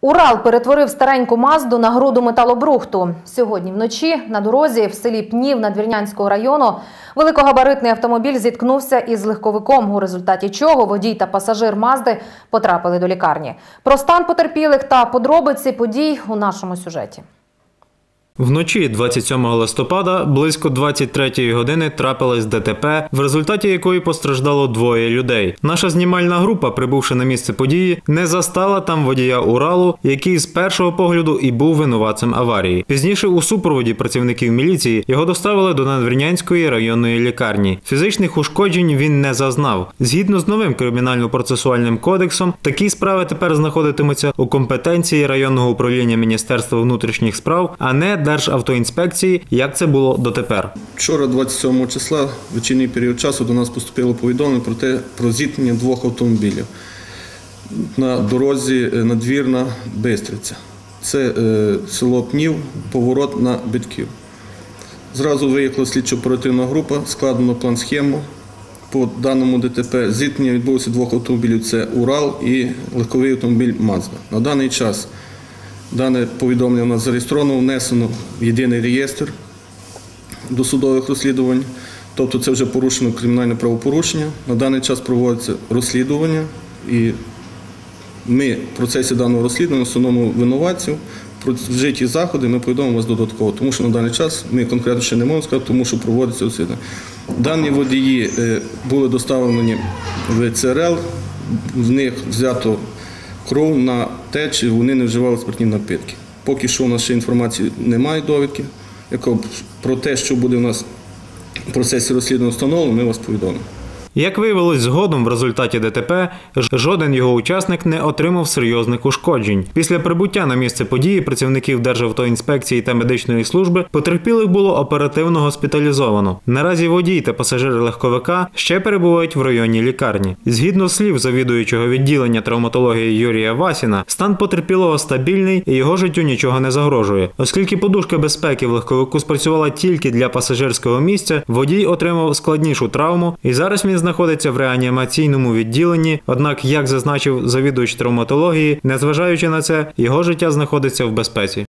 Урал перетворив стареньку Мазду на груду металобрухту. Сьогодні вночі на дорозі в селі Пнів Надвірнянського району великогабаритний автомобіль зіткнувся із легковиком, у результаті чого водій та пасажир Мазди потрапили до лікарні. Про стан потерпілих та подробиці подій у нашому сюжеті. Вночі 27 листопада близько 23 години трапилось ДТП, в результаті якої постраждало двоє людей. Наша знімальна група, прибувши на місце події, не застала там водія Уралу, який з першого погляду і був винуватцем аварії. Пізніше у супроводі працівників міліції його доставили до Надвірнянської районної лікарні. Фізичних ушкоджень він не зазнав. Згідно з новим кримінально-процесуальним кодексом, такі справи тепер знаходитимуться у компетенції районного управління Міністерства внутрішніх справ, а не Державтоінспекції, як це було дотепер. Вчора, 27 числа, в вечірній період часу до нас поступило повідомлення про те про зіткнення двох автомобілів на дорозі е, надвірна Бистриця. Це е, село Пнів, поворот на Битків. Зразу виїхала слідчо-оперативна група, складено план схему. По даному ДТП зіткнення відбулося двох автомобілів: це Урал і легковий автомобіль Мазда. На даний час дане повідомлення у нас зареєстровано, внесено в єдиний реєстр досудових розслідувань. Тобто це вже порушено кримінальне правопорушення. На даний час проводиться розслідування, і ми в процесі даного розслідування встановимо винуватців. Про вжиті заходи ми повідомимо вас додатково, тому що на даний час ми конкретно ще не можемо сказати, тому що проводиться розслідування. Дані водії е, були доставлені в ЦРЛ, в них взято кров на те, чи вони не вживали спиртні напитки. Поки що у нас ще інформації немає довідки. Про те, що буде у нас в процесі розслідування встановлено, ми вас повідомимо. Як виявилось згодом в результаті ДТП, жоден його учасник не отримав серйозних ушкоджень. Після прибуття на місце події працівників Державтоінспекції та медичної служби потерпілих було оперативно госпіталізовано. Наразі водій та пасажири легковика ще перебувають в районній лікарні. Згідно слів завідуючого відділення травматології Юрія Васіна, стан потерпілого стабільний і його життю нічого не загрожує. Оскільки подушка безпеки в легковику спрацювала тільки для пасажирського місця, водій отримав складнішу травму і зараз він знаходиться в реанімаційному відділенні. Однак, як зазначив завідувач травматології, незважаючи на це, його життя знаходиться в безпеці.